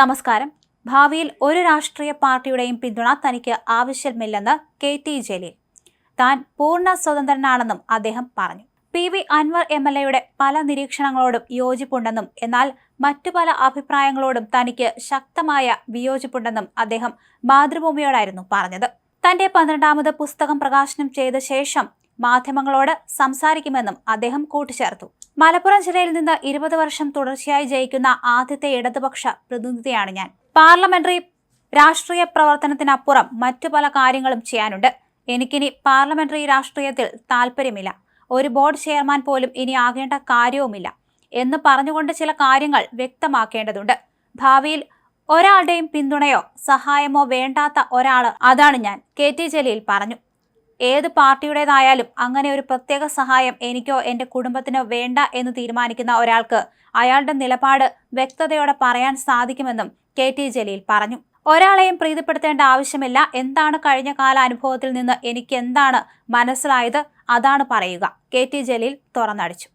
നമസ്കാരം. ഭാവിയിൽ ഒരു രാഷ്ട്രീയ പാർട്ടിയുടെയും പിന്തുണ തനിക്ക് ആവശ്യമില്ലെന്ന് കെ ടി ജലീൽ. താൻ പൂർണ സ്വതന്ത്രനാണെന്നും അദ്ദേഹം പറഞ്ഞു. P V Anwar M L എയുടെ പല നിരീക്ഷണങ്ങളോടും യോജിപ്പുണ്ടെന്നും എന്നാൽ മറ്റു പല അഭിപ്രായങ്ങളോടും തനിക്ക് ശക്തമായ വിയോജിപ്പുണ്ടെന്നും അദ്ദേഹം മാതൃഭൂമിയോടായിരുന്നു പറഞ്ഞത്. തന്റെ പന്ത്രണ്ടാമത് പുസ്തകം പ്രകാശനം ചെയ്ത ശേഷം മാധ്യമങ്ങളോട് സംസാരിക്കുമെന്നും അദ്ദേഹം കൂട്ടിച്ചേർത്തു. മലപ്പുറം ജില്ലയിൽ നിന്ന് ഇരുപത് വർഷം തുടർച്ചയായി ജയിക്കുന്ന ആദ്യത്തെ ഇടതുപക്ഷ പ്രതിനിധിയാണ് ഞാൻ. പാർലമെന്ററി രാഷ്ട്രീയ പ്രവർത്തനത്തിനപ്പുറം മറ്റു പല കാര്യങ്ങളും ചെയ്യാനുണ്ട്. എനിക്കിനി പാർലമെന്ററി രാഷ്ട്രീയത്തിൽ താല്പര്യമില്ല. ഒരു ബോർഡ് ചെയർമാൻ പോലും ഇനി ആകേണ്ട കാര്യവുമില്ല എന്ന് പറഞ്ഞുകൊണ്ട് ചില കാര്യങ്ങൾ വ്യക്തമാക്കേണ്ടതുണ്ട്. ഭാവിയിൽ ഒരാളുടെയും പിന്തുണയോ സഹായമോ വേണ്ടാത്ത ഒരാൾ അതാണ് ഞാൻ കെ ടി ജലീൽ പറഞ്ഞു. ഏത് പാർട്ടിയുടേതായാലും അങ്ങനെ ഒരു പ്രത്യേക സഹായം എനിക്കോ എന്റെ കുടുംബത്തിനോ വേണ്ട എന്ന് തീരുമാനിക്കുന്ന ഒരാൾക്ക് അയാളുടെ നിലപാട് വ്യക്തതയോടെ പറയാൻ സാധിക്കുമെന്നും കെ ടി ജലീൽ പറഞ്ഞു. ഒരാളെയും പ്രീതിപ്പെടുത്തേണ്ട ആവശ്യമില്ല. എന്താണ് കഴിഞ്ഞ കാല അനുഭവത്തിൽ നിന്ന് എനിക്ക് എന്താണ് മനസ്സിലായത്? അതാണ് പറയുക. K T Jaleel തുറന്നടിച്ചു.